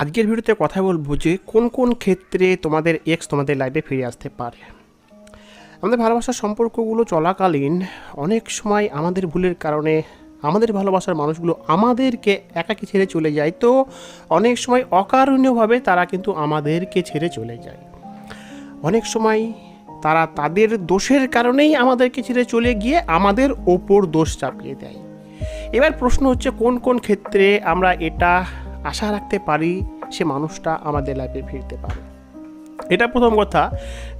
আজকের ভিডিওতে কথা বলব যে কোন কোন ক্ষেত্রে তোমাদের এক্স তোমাদের লাইফে ফিরে আসতে পারে। আমাদের ভালোবাসার সম্পর্কগুলো চলাকালীন অনেক সময় আমাদের ভুলের কারণে আমাদের ভালোবাসার মানুষগুলো আমাদেরকে একাকি ছেড়ে চলে যায়, তো অনেক সময় অকারণীয়ভাবে তারা কিন্তু আমাদেরকে ছেড়ে চলে যায়। অনেক সময় তারা তাদের দোষের কারণেই আমাদেরকে ছেড়ে চলে গিয়ে আমাদের ওপর দোষ চাপিয়ে দেয়। এবার প্রশ্ন হচ্ছে কোন কোন ক্ষেত্রে আমরা এটা আশা রাখতে পারি সে মানুষটা আমাদের লাইফে ফিরতে পারে। এটা প্রথম কথা।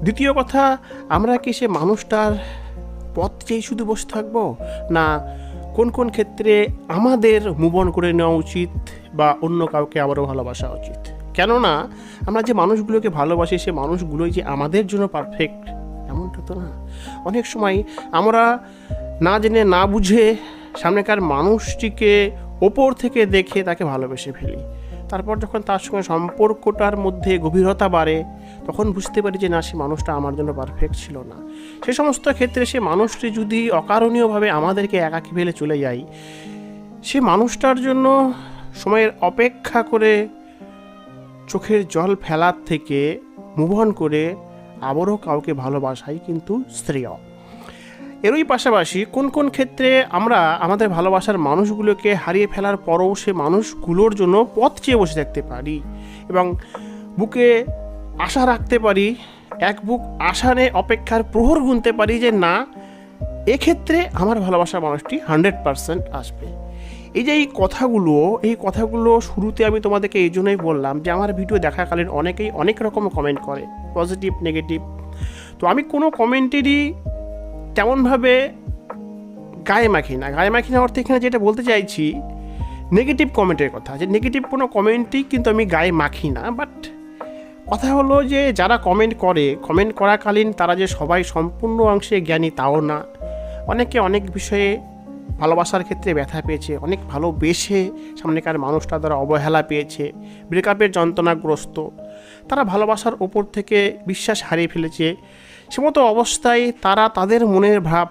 দ্বিতীয় কথা, আমরা কি সে মানুষটার পথ চেয়ে শুধু বসে থাকব? না, কোন কোন ক্ষেত্রে আমাদের মুভ অন করে নেওয়া উচিত বা অন্য কাউকে আবারও ভালোবাসা উচিত? কেননা, আমরা যে মানুষগুলোকে ভালোবাসি, সে মানুষগুলোই যে আমাদের জন্য পারফেক্ট এমনটা তো না। অনেক সময় আমরা না জেনে, না বুঝে সামনেকার মানুষটিকে ওপর থেকে দেখে তাকে ভালোবেসে ফেলি। তারপর যখন তার সঙ্গে সম্পর্কটার মধ্যে গভীরতা বাড়ে, তখন বুঝতে পারি যে না, সে মানুষটা আমার জন্য পারফেক্ট ছিল না। সে সমস্ত ক্ষেত্রে সে মানুষটি যদি অকারণীয়ভাবে আমাদেরকে একাকি ফেলে চলে যায়, সে মানুষটার জন্য সময়ের অপেক্ষা করে চোখের জল ফেলার থেকে মুভ করে আবারও কাউকে ভালোবাসাই কিন্তু শ্রেয়। এরই পাশাপাশি কোন কোন ক্ষেত্রে আমরা আমাদের ভালোবাসার মানুষগুলোকে হারিয়ে ফেলার পরও সে মানুষগুলোর জন্য পথ চেয়ে বসে থাকতে পারি এবং বুকে আশা রাখতে পারি, এক বুক আশা নিয়ে অপেক্ষার প্রহর গুনতে পারি যে না, এক্ষেত্রে আমার ভালোবাসার মানুষটি হান্ড্রেড পারসেন্ট আসবে। এই যে এই কথাগুলো এই কথাগুলো শুরুতে আমি তোমাদেরকে এই জন্যই বললাম যে আমার ভিডিও দেখাকালীন অনেকেই অনেক রকম কমেন্ট করে পজিটিভ নেগেটিভ তো আমি কোনো কমেন্টেরই তেমনভাবে গায়ে মাখি না। গায়ে মাখি না অর্থে এখানে যেটা বলতে চাইছি নেগেটিভ কমেন্টের কথা। যে নেগেটিভ কোনো কমেন্টই কিন্তু আমি গায়ে মাখি না বাট কথা হলো যে যারা কমেন্ট করে কমেন্ট করাকালীন তারা যে সবাই সম্পূর্ণ অংশে জ্ঞানী তাও না। অনেকে অনেক বিষয়ে ভালোবাসার ক্ষেত্রে ব্যথা পেয়েছে, অনেক ভালোবেসে সামনেকার মানুষটা দ্বারা অবহেলা পেয়েছে ব্রেকআপের যন্ত্রণাগ্রস্ত। তারা ভালোবাসার ওপর থেকে বিশ্বাস হারিয়ে ফেলেছে সেমতো অবস্থায় তারা তাদের মনের ভাব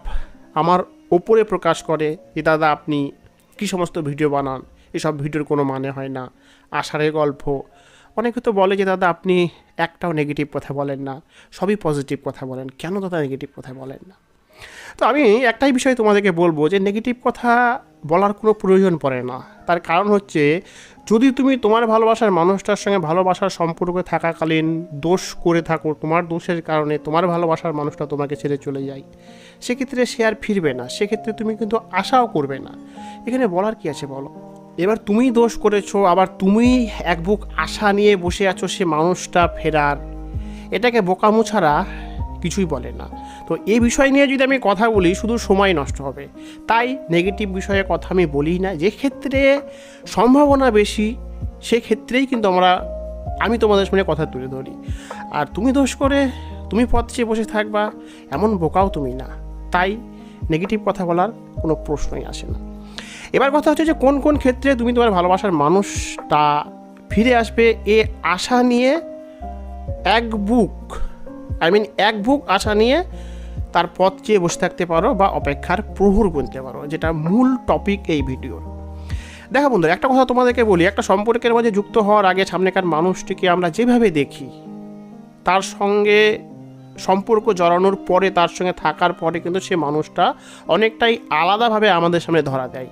আমার ওপরে প্রকাশ করে যে, দাদা, আপনি কী সমস্ত ভিডিও বানান? এসব ভিডিওর কোনো মানে হয় না। আষাঢ়ের গল্প। অনেকে তো বলে যে, দাদা, আপনি একটাও নেগেটিভ কথা বলেন না। সবই পজিটিভ কথা বলেন। কেন দাদা নেগেটিভ কথা বলেন না? তো আমি একটাই বিষয় তোমাদেরকে বলব যে নেগেটিভ কথা বলার কোনো প্রয়োজন পড়ে না। তার কারণ হচ্ছে যদি তুমি তোমার ভালোবাসার মানুষটার সঙ্গে ভালোবাসার সম্পর্কে থাকাকালীন দোষ করে থাকো, তোমার দোষের কারণে তোমার ভালোবাসার মানুষটা তোমাকে ছেড়ে চলে যায়, সেক্ষেত্রে সে আর ফিরবে না। সেক্ষেত্রে তুমি কিন্তু আশাও করবে না। এখানে বলার কি আছে বলো? এবার তুমি দোষ করেছ, আবার তুমি এক বুক আশা নিয়ে বসে আছো সে মানুষটা ফেরার। এটাকে বোকামু ছাড়া কিছুই বলে না। তো এই বিষয় নিয়ে যদি আমি কথা বলি, শুধু সময় নষ্ট হবে। তাই নেগেটিভ বিষয়ে কথা আমি বলি না। যে ক্ষেত্রে সম্ভাবনা বেশি সেক্ষেত্রেই কিন্তু আমরা, আমি তোমাদের সামনে কথা তুলে ধরি। আর তুমি দোষ করে, তুমি পথ চেয়ে বসে থাকবা, এমন বোকাও তুমি না। তাই নেগেটিভ কথা বলার কোনো প্রশ্নই আসে না। এবার কথা হচ্ছে যে, কোন কোন ক্ষেত্রে তুমি তোমার ভালোবাসার মানুষটা ফিরে আসবে, এ আশা নিয়ে এক বুক আই মিন এক বুক আশা নিয়ে তার পথ চেয়ে বসে থাকতে পারো বা অপেক্ষার প্রহর গুনতে পারো, যেটা মূল টপিক এই ভিডিওর দেখো বন্ধুরা, একটা কথা তোমাদেরকে বলি, একটা সম্পর্কের মাঝে যুক্ত হওয়ার আগে সামনেকার মানুষটিকে আমরা যেভাবে দেখি, তার সঙ্গে সম্পর্ক জড়ানোর পরে, তার সঙ্গে থাকার পরে কিন্তু সে মানুষটা অনেকটাই আলাদাভাবে আমাদের সামনে ধরা দেয়।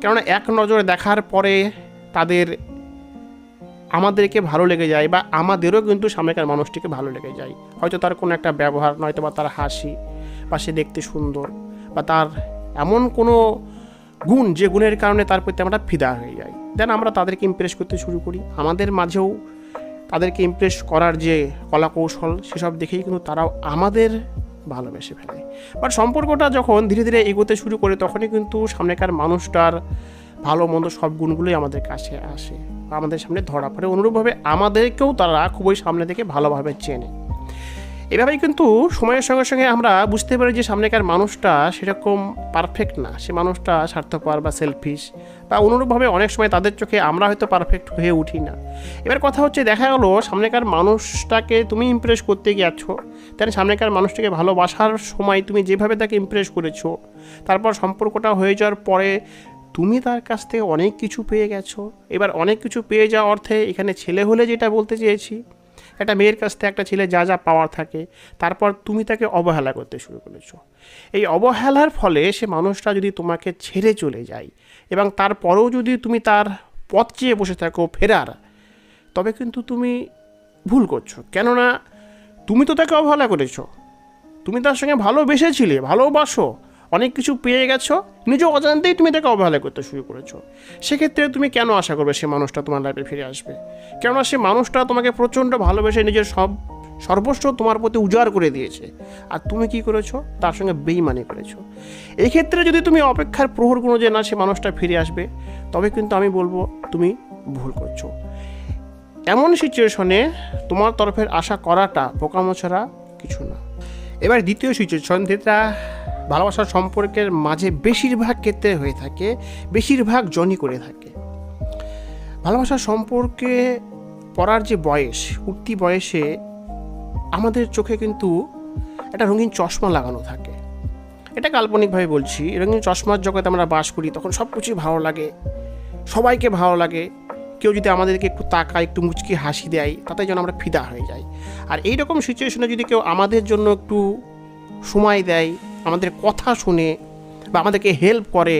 কেননা, এক নজরে দেখার পরে তাদের আমাদেরকে ভালো লেগে যায় বা আমাদেরও কিন্তু সামনেকার মানুষটিকে ভালো লেগে যায়। হয়তো তার কোনো একটা ব্যবহার, নয়তো বা তার হাসি বা সে দেখতে সুন্দর বা তার এমন কোনো গুণ যে গুণের কারণে তার প্রতি আমরা ফিদা হয়ে যাই। দেন আমরা তাদেরকে ইমপ্রেস করতে শুরু করি। আমাদের মাঝেও তাদেরকে ইমপ্রেস করার যে কলা কৌশল সেসব দেখেই কিন্তু তারাও আমাদের ভালোবেসে ফেলে। বাট সম্পর্কটা যখন ধীরে ধীরে এগোতে শুরু করে, তখনই কিন্তু সামনেকার মানুষটার ভালো মন্দ সব গুণগুলোই আমাদের কাছে আসে। আমাদের সামনে ধরা পড়ে। অনুরূপভাবে আমাদেরকেও তারা খুবই সামনে থেকে ভালোভাবে চেনে। এভাবেই কিন্তু সময়ের সঙ্গে সঙ্গে আমরা বুঝতে পারি যে সামনেকার মানুষটা সেরকম পারফেক্ট না। সে মানুষটা স্বার্থপর বা সেলফিশ বা অনুরূপভাবে অনেক সময় তাদের চোখে আমরা হয়তো পারফেক্ট হয়ে উঠি না। এবার কথা হচ্ছে দেখা গেলো সামনেকার মানুষটাকে তুমি ইমপ্রেস করতে গেছো তাহলে সামনেকার মানুষটাকে ভালোবাসার সময় তুমি যেভাবে তাকে ইমপ্রেস করেছ, তারপর সম্পর্কটা হয়ে যাওয়ার পরে তুমি তার কাছ থেকে অনেক কিছু পেয়ে গেছো। এবার অনেক কিছু পেয়ে যাওয়া অর্থে এখানে ছেলে হলে যেটা বলতে চেয়েছি, একটা মেয়ের কাছ থেকে একটা ছেলে যা যা পাওয়ার থাকে, তারপর তুমি তাকে অবহেলা করতে শুরু করেছ। এই অবহেলার ফলে সে মানুষটা যদি তোমাকে ছেড়ে চলে যায় এবং তারপরেও যদি তুমি তার পথ চেয়ে বসে থাকো ফেরার, তবে কিন্তু তুমি ভুল করছ। কেননা তুমি তো তাকে অবহেলা করেছ। তুমি তার সঙ্গে ভালোবেসেছিলে, ভালোবাসো। অনেক কিছু পেয়ে গেছো নিজ অজান্তেই তুমি তাকে অবহেলা করতে শুরু করেছ। সেক্ষেত্রে তুমি কেন আশা করবে সে মানুষটা তোমার লাইফে ফিরে আসবে? কেননা সে মানুষটা তোমাকে প্রচণ্ড ভালোবেসে নিজের সব, সর্বস্ব তোমার প্রতি উজাড় করে দিয়েছে। আর তুমি কি করেছ? তার সঙ্গে বেইমানি করেছ। এক্ষেত্রে যদি তুমি অপেক্ষার প্রহর কোনো যে না সে মানুষটা ফিরে আসবে, তবে কিন্তু আমি বলব তুমি ভুল করছ। এমন সিচুয়েশনে তোমার তরফের আশা করাটা বোকামো কিছু না। এবার দ্বিতীয় সিচুয়েশন যেটা ভালোবাসার সম্পর্কের মাঝে বেশিরভাগ ক্ষেত্রে হয়ে থাকে, বেশিরভাগ জনই করে থাকে। ভালোবাসার সম্পর্কে পড়ার যে বয়স, উঠতি বয়সে আমাদের চোখে কিন্তু একটা রঙিন চশমা লাগানো থাকে। এটা কাল্পনিকভাবে বলছি, রঙিন চশমার জগতে আমরা বাস করি, তখন সব কিছুই ভালো লাগে, সবাইকে ভালো লাগে। কেউ যদি আমাদেরকে একটু তাকায়, একটু মুচকি হাসি দেয়, তাতে যেন আমরা ফিদা হয়ে যাই। আর এই রকম সিচুয়েশনে যদি কেউ আমাদের জন্য একটু সময় দেয় আমাদের কথা শুনে বা আমাদেরকে হেল্প করে,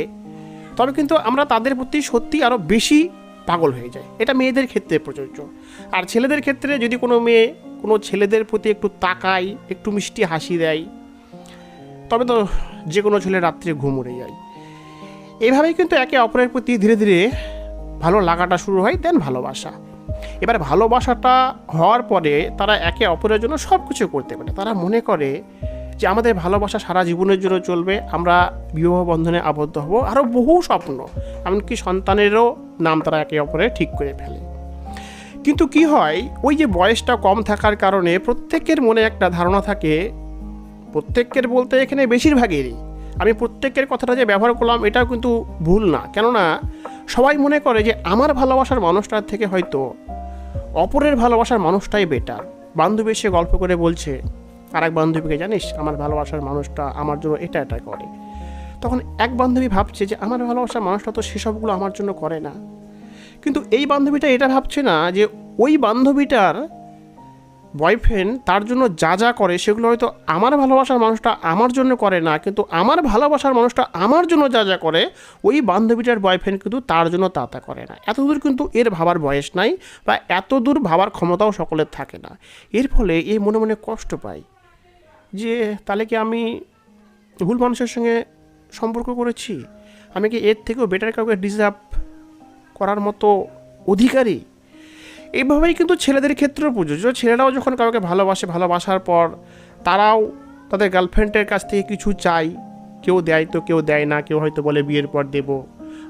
তবে কিন্তু আমরা তাদের প্রতি সত্যি আরও বেশি পাগল হয়ে যায় এটা মেয়েদের ক্ষেত্রে প্রযোজ্য। আর ছেলেদের ক্ষেত্রে যদি কোনো মেয়ে কোনো ছেলেদের প্রতি একটু তাকায়, একটু মিষ্টি হাসি দেয়, তবে তো যে কোনো ছেলে রাত্রে ঘুম উড়ে যায়। এইভাবেই কিন্তু একে অপরের প্রতি ধীরে ধীরে ভালো লাগাটা শুরু হয় দেন ভালোবাসা। এবার ভালোবাসাটা হওয়ার পরে তারা একে অপরের জন্য সব কিছু করতে পারে। তারা মনে করে যে আমাদের ভালোবাসা সারা জীবনের জন্য চলবে, আমরা বিবাহ বন্ধনে আবদ্ধ হব। আরও বহু স্বপ্ন, এমনকি সন্তানেরও নাম তারা একে অপরে ঠিক করে ফেলে। কিন্তু কি হয়, ওই যে বয়সটা কম থাকার কারণে প্রত্যেকের মনে একটা ধারণা থাকে, প্রত্যেকের বলতে এখানে বেশিরভাগেরই। আমি প্রত্যেকের কথাটা যে ব্যবহার করলাম, এটাও কিন্তু ভুল না। কেননা, সবাই মনে করে যে আমার ভালোবাসার মানুষটার থেকে হয়তো অপরের ভালোবাসার মানুষটাই বেটার বান্ধবী এসে গল্প করে বলছে আর এক বান্ধবীকে জানিস? আমার ভালোবাসার মানুষটা আমার জন্য এটা এটা করে। তখন এক বান্ধবী ভাবছে যে, আমার ভালোবাসার মানুষটা তো সেসবগুলো আমার জন্য করে না। কিন্তু এই বান্ধবীটা এটা ভাবছে না যে, ওই বান্ধবীটার বয়ফ্রেন্ড তার জন্য যা যা করে, সেগুলো হয়তো আমার ভালোবাসার মানুষটা আমার জন্য করে না, কিন্তু আমার ভালোবাসার মানুষটা আমার জন্য যা যা করে, ওই বান্ধবীটার বয়ফ্রেন্ড কিন্তু তার জন্য তা তা করে না। এত দূর কিন্তু এর ভাবার বয়স নাই বা এত দূর ভাবার ক্ষমতাও সকলের থাকে না। এর ফলে এই মনে মনে কষ্ট পাই যে তাহলে কি আমি ভুল মানুষের সঙ্গে সম্পর্ক করেছি? আমি কি এর থেকেও বেটার কাউকে ডিজার্ভ করার মতো অধিকারী? এইভাবেই কিন্তু ছেলেদের ক্ষেত্রেও প্রযোজ্য। ছেলেরাও যখন কাউকে ভালোবাসে, ভালোবাসার পর তারাও তাদের গার্লফ্রেন্ডের কাছ থেকে কিছু চাই। কেউ দেয় তো কেউ দেয় না, কেউ হয়তো বলে বিয়ের পর দেব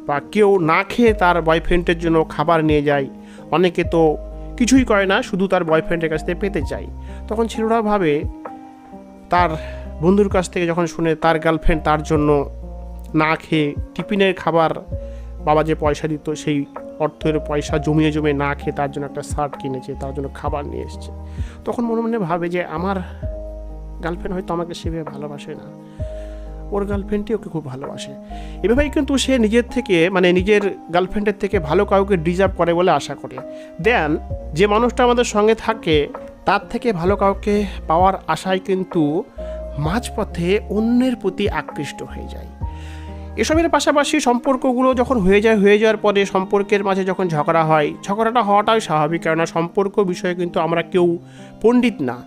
বা কেউ না খেয়ে তার বয়ফ্রেন্ডের জন্য খাবার নিয়ে যায়। অনেকে তো কিছুই করে না, শুধু তার বয়ফ্রেন্ডের কাছ থেকে পেতে চাই তখন ছেলেরা ভাবে তার বন্ধুর কাছ থেকে যখন শুনে তার গার্লফ্রেন্ড তার জন্য না খেয়ে টিফিনের খাবার বাবা যে পয়সা দিত, সেই অর্থের পয়সা জমিয়ে জমিয়ে না খেয়ে তার জন্য একটা শার্ট কিনেছে, তার জন্য খাবার নিয়ে এসছে। তখন মনে মনে ভাবে যে আমার গার্লফ্রেন্ড হয়তো আমাকে সেভাবে ভালোবাসে না। ওর গার্লফ্রেন্ডটি ওকে খুব ভালোবাসে। এভাবেই কিন্তু সে নিজের থেকে মানে নিজের গার্লফ্রেন্ডের থেকে ভালো কাউকে ডিজার্ভ করে বলে আশা করে। দেন যে মানুষটা আমাদের সঙ্গে থাকে তার থেকে ভালো কাউকে পাওয়ার আশায় কিন্তু মাঝপথে অন্যের প্রতি আকৃষ্ট হয়ে যায়। এসবের পাশাপাশি সম্পর্কগুলো যখন হয়ে যায়, হয়ে যাওয়ার পরে সম্পর্কের মাঝে যখন ঝগড়া হয়, ঝগড়াটা হওয়াটাই স্বাভাবিক। কেননা সম্পর্ক বিষয়ে কিন্তু আমরা কেউ পণ্ডিত না।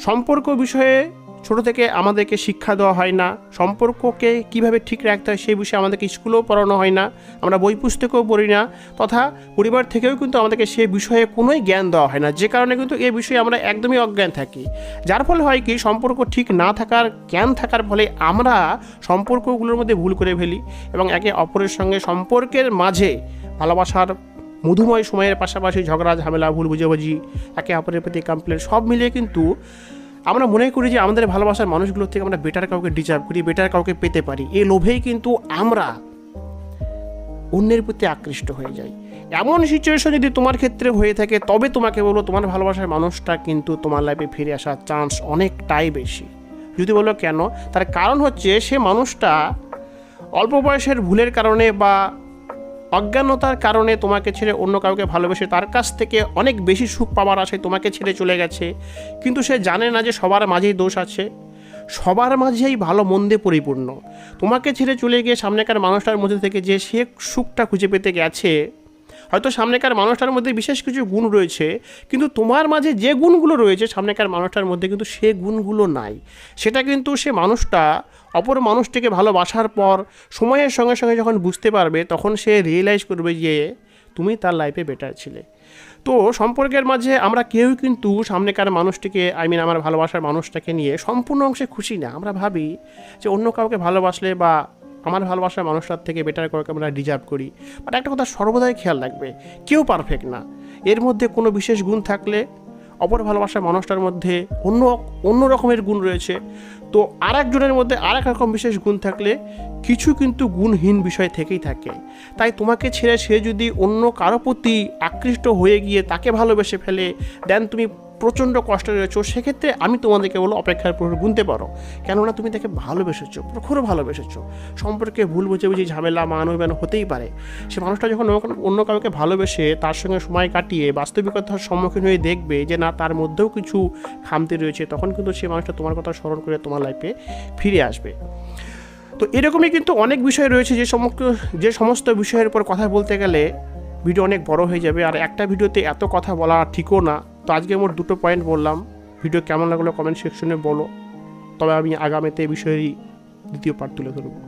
সম্পর্ক বিষয়ে ছোট থেকে আমাদেরকে শিক্ষা দেওয়া হয় না, সম্পর্ককে কীভাবে ঠিক রাখতে হয় সেই বিষয়ে আমাদেরকে স্কুলেও পড়ানো হয় না, আমরা বই পুস্তকেও পড়ি না, তথা পরিবার থেকেও কিন্তু আমাদেরকে সেই বিষয়ে কোনোই জ্ঞান দেওয়া হয় না, যে কারণে কিন্তু এই বিষয়ে আমরা একদমই অজ্ঞান থাকি। যার ফলে হয় কি, সম্পর্ক ঠিক না থাকার, জ্ঞান থাকার ফলে আমরা সম্পর্কগুলোর মধ্যে ভুল করে ফেলি এবং একে অপরের সঙ্গে সম্পর্কের মাঝে ভালোবাসার মধুময় সময়ের পাশাপাশি ঝগড়া, ঝামেলা, ভুল বুঝাবুঝি, একে অপরের প্রতি কমপ্লেন সব মিলিয়ে কিন্তু আমরা মনে করি যে আমাদের ভালোবাসার মানুষগুলোর থেকে আমরা বেটার কাউকে ডিজার্ভ করি বেটার কাউকে পেতে পারি। এই লোভেই কিন্তু আমরা অন্যের প্রতি আকৃষ্ট হয়ে যাই। এমন সিচুয়েশন যদি তোমার ক্ষেত্রে হয়ে থাকে, তবে তোমাকে বলব তোমার ভালোবাসার মানুষটা কিন্তু তোমার লাইফে ফিরে আসার চান্স অনেকটাই বেশি। যদি বলো কেন? তার কারণ হচ্ছে সে মানুষটা অল্প বয়সের ভুলের কারণে বা অজ্ঞানতার কারণে তোমাকে ছেড়ে অন্য কাউকে ভালোবেসে তার কাছ থেকে অনেক বেশি সুখ পাওয়ার আশায় তোমাকে ছেড়ে চলে গেছে। কিন্তু সে জানে না যে সবার মাঝেই দোষ আছে। সবার মাঝেই ভালো মন্দে পরিপূর্ণ। তোমাকে ছেড়ে চলে গিয়ে সামনেকার মানুষটার মধ্যে থেকে যে সে সুখটা খুঁজে পেতে গেছে হয়তো সামনেকার মানুষটার মধ্যে বিশেষ কিছু গুণ রয়েছে, কিন্তু তোমার মাঝে যে গুণগুলো রয়েছে সামনেকার মানুষটার মধ্যে কিন্তু সে গুণগুলো নাই। সেটা কিন্তু সে মানুষটা, অপর মানুষটিকে ভালোবাসার পর, সময়ের সঙ্গে সঙ্গে যখন বুঝতে পারবে, তখন সে রিয়েলাইজ করবে যে তুমি তার লাইফে বেটার ছিলে। তো সম্পর্কের মাঝে আমরা কেউ কিন্তু সামনেকার মানুষটিকে আই মিন আমার ভালোবাসার মানুষটাকে নিয়ে সম্পূর্ণ অংশে খুশি না। আমরা ভাবি যে অন্য কাউকে ভালোবাসলে বা আমার ভালোবাসার মানুষটার থেকে বেটার করে আমরা ডিজার্ভ করি। বাট একটা কথা সর্বদাই খেয়াল রাখবে, কেউ পারফেক্ট না। এর মধ্যে কোনো বিশেষ গুণ থাকলে অপর ভালোবাসার মানুষটার মধ্যে অন্য অন্য রকমের গুণ রয়েছে। তো আর একজনের মধ্যে আর এক রকম বিশেষ গুণ থাকলে কিছু কিন্তু গুণহীন বিষয় থেকেই থাকে। তাই তোমাকে ছেড়ে সে যদি অন্য কারও প্রতি আকৃষ্ট হয়ে গিয়ে তাকে ভালোবেসে ফেলে দেন তুমি প্রচণ্ড কষ্টে রয়েছো সেক্ষেত্রে আমি তোমাদেরকে বলো অপেক্ষার প্রহর গুনতে পারো। কেননা তুমি তাকে ভালোবেসেছো প্রখর ভালোবেসেছো। সম্পর্কে ভুল বুঝে বুঝি ঝামেলা মান অভিমান হতেই পারে। সে মানুষটা যখন অন্য কাউকে ভালোবেসে তার সঙ্গে সময় কাটিয়ে বাস্তবিকতার সম্মুখীন হয়ে দেখবে যে না, তার মধ্যেও কিছু খামতি রয়েছে, তখন কিন্তু সে মানুষটা তোমার কথা স্মরণ করে তোমার লাইফে ফিরে আসবে। তো এরকমই কিন্তু অনেক বিষয় রয়েছে যে সমস্ত যে সমস্ত বিষয়ের উপর কথা বলতে গেলে ভিডিও অনেক বড় হয়ে যাবে। আর একটা ভিডিওতে এত কথা বলা ঠিকও না। তো আজকে মোট দুটো পয়েন্ট বললাম। ভিডিও কেমন লাগল কমেন্ট সেকশনে বলো। তবে আমি আগামীতে এই বিষয়েরই দ্বিতীয় পার্ট তুলে ধরবো।